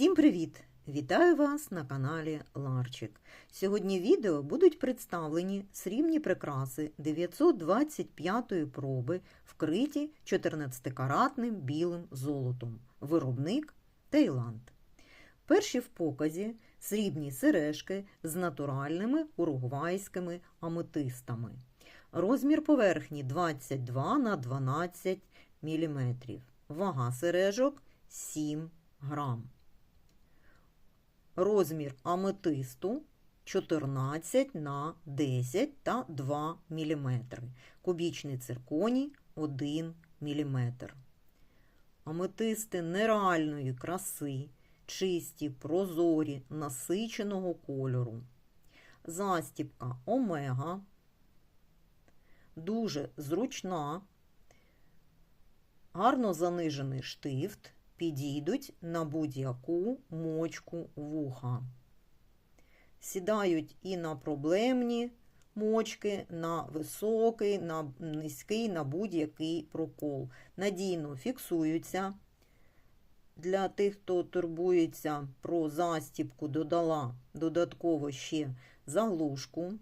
Всім привіт! Вітаю вас на каналі Ларчик. Сьогодні відео будуть представлені срібні прикраси 925-ї проби, вкриті 14-каратним білим золотом. Виробник Таїланд. Перші в показі срібні сережки з натуральними уругвайськими аметистами. Розмір поверхні 22 на 12 мм. Вага сережок 7 грам. Розмір аметисту 14 на 10 та 2 мм. Кубічний цирконій 1 мм. Аметисти нереальної краси, чисті, прозорі, насиченого кольору. Застіпка омега. Дуже зручна, гарно занижений штифт підійдуть на будь-яку мочку вуха. Сідають і на проблемні мочки, на високий, на низький, на будь-який прокол. Надійно фіксуються. Для тих, хто турбується про застіпку, додала додатково ще заглушку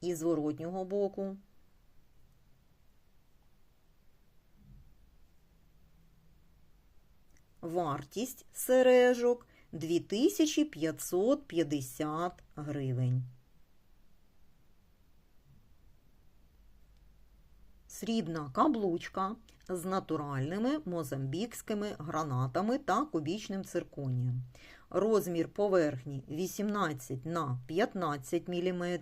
і зворотнього боку. Вартість сережок 2550 гривень. Срібна каблучка з натуральними мозамбікськими гранатами та кубічним цирконієм. Розмір поверхні 18 на 15 мм,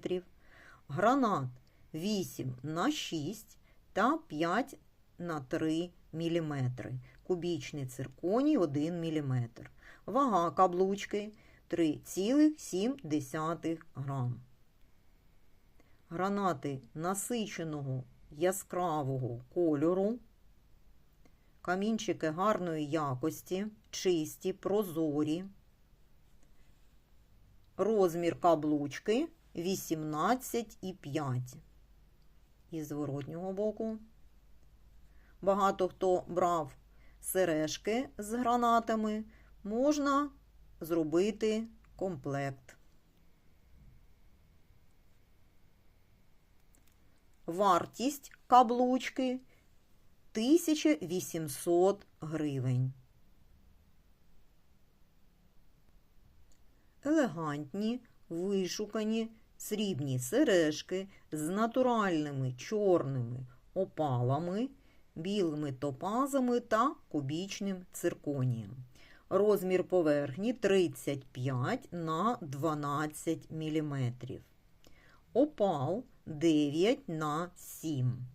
гранат 8 на 6 та 5 на 3 мм кубічний цирконій 1 мм. Вага каблучки 3,7 грам. Гранати насиченого яскравого кольору. Камінчики гарної якості, чисті, прозорі. Розмір каблучки 18,5. І зворотнього боку. Багато хто брав сережки з гранатами, можна зробити комплект. Вартість каблучки 1800 гривень. Елегантні, вишукані срібні сережки з натуральними чорними опалами білими топазами та кубічним цирконієм. Розмір поверхні 35 на 12 мм. Опал 9 на 7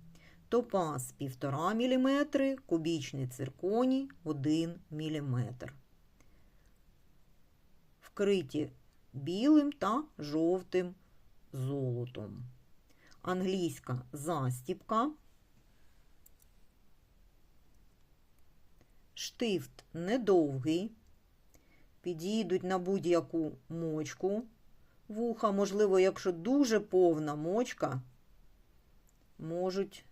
Топаз 1,5 мм, кубічний цирконій 1 мм. Вкриті білим та жовтим золотом. Англійська застіпка Штифт недовгий, підійдуть на будь-яку мочку. Вуха, можливо, якщо дуже повна мочка, можуть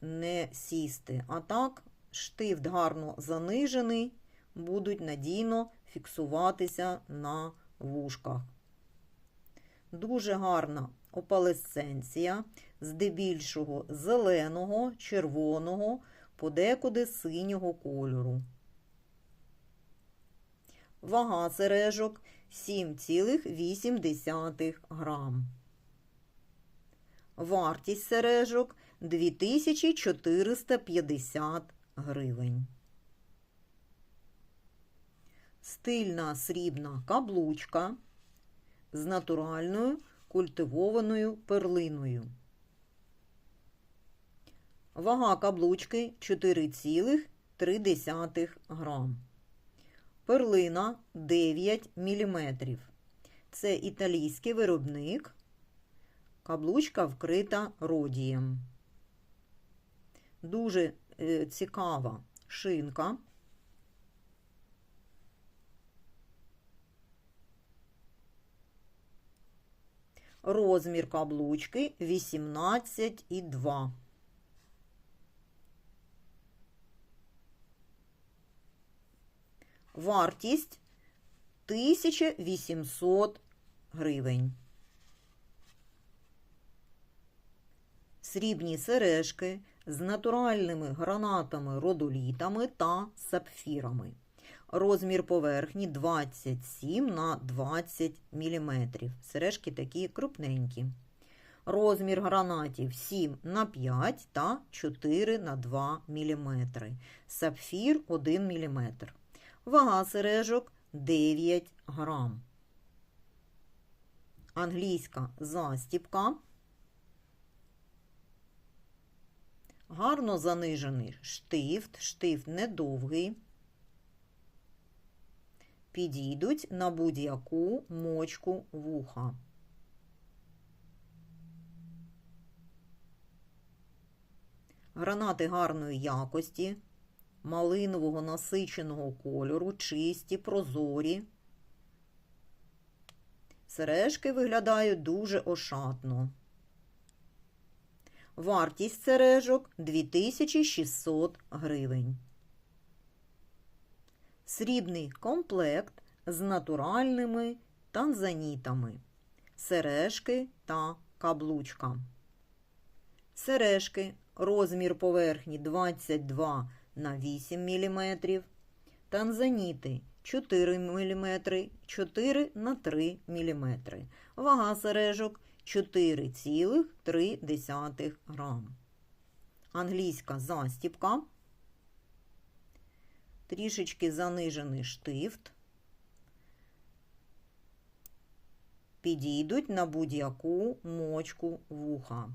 не сісти. А так, штифт гарно занижений, будуть надійно фіксуватися на вушках. Дуже гарна опалесценція, здебільшого зеленого, червоного подекуди синього кольору. Вага сережок 7,8 грам. Вартість сережок 2450 гривень. Стильна срібна каблучка з натуральною культивованою перлиною. Вага каблучки 4,3 грам. Перлина 9 мм. Це італійський виробник. Каблучка вкрита родієм. Дуже е, цікава шинка. Розмір каблучки 18,2 Вартість 1800 гривень. Срібні сережки з натуральними гранатами, родолітами та сапфірами. Розмір поверхні 27 на 20 мм. Сережки такі крупненькі. Розмір гранатів 7 на 5 та 4 на 2 мм. Сапфір 1 мм. Вага сережок 9 грам. Англійська застіпка. Гарно занижений штифт, штифт недовгий. Підійдуть на будь-яку мочку вуха. Гранати гарної якості, малинового насиченого кольору, чисті, прозорі. Сережки виглядають дуже ошатно. Вартість сережок 2600 гривень. Срібний комплект з натуральними танзанітами. Сережки та каблучка. Сережки розмір поверхні 22 на 8 мм. Танзаніти 4 мм, 4 на 3 мм. Вага сережок 4,3 грам. Англійська застіпка. Трішечки занижений штифт. Підійдуть на будь-яку мочку вуха.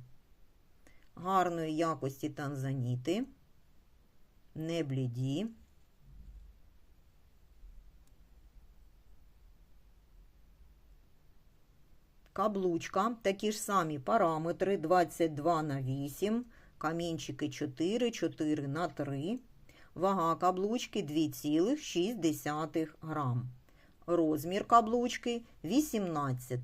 Гарної якості танзаніти, не бліді. Каблучка, такі ж самі параметри 22 на 8, камінчики 4, 4 на 3. Вага каблучки 2,6 грам. Розмір каблучки 18.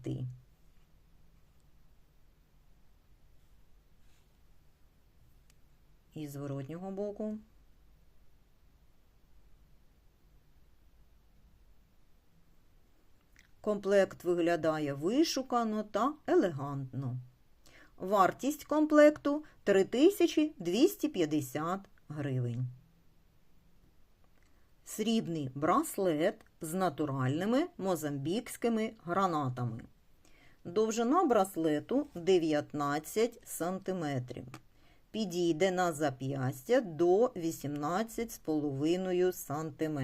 І зворотнього боку. Комплект виглядає вишукано та елегантно. Вартість комплекту 3250 гривень. Срібний браслет з натуральними мозамбікськими гранатами. Довжина браслету 19 см. Підійде на зап'ястя до 18,5 см.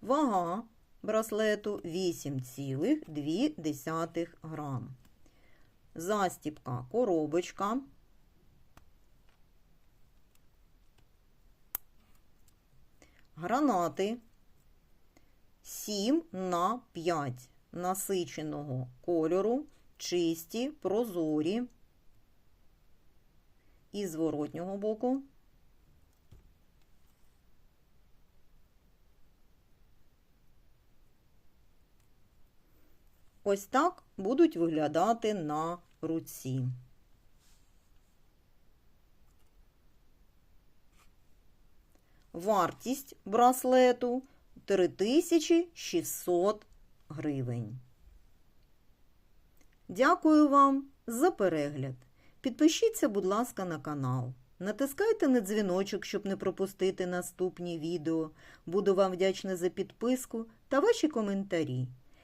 Вага браслету 8,2 грам. Застіпка коробочка. Гранати 7 на 5 насиченого кольору, чисті, прозорі. І зворотнього боку. Ось так будуть виглядати на руці. Вартість браслету 3600 гривень. Дякую вам за перегляд. Підпишіться, будь ласка, на канал. Натискайте на дзвіночок, щоб не пропустити наступні відео. Буду вам вдячна за підписку та ваші коментарі.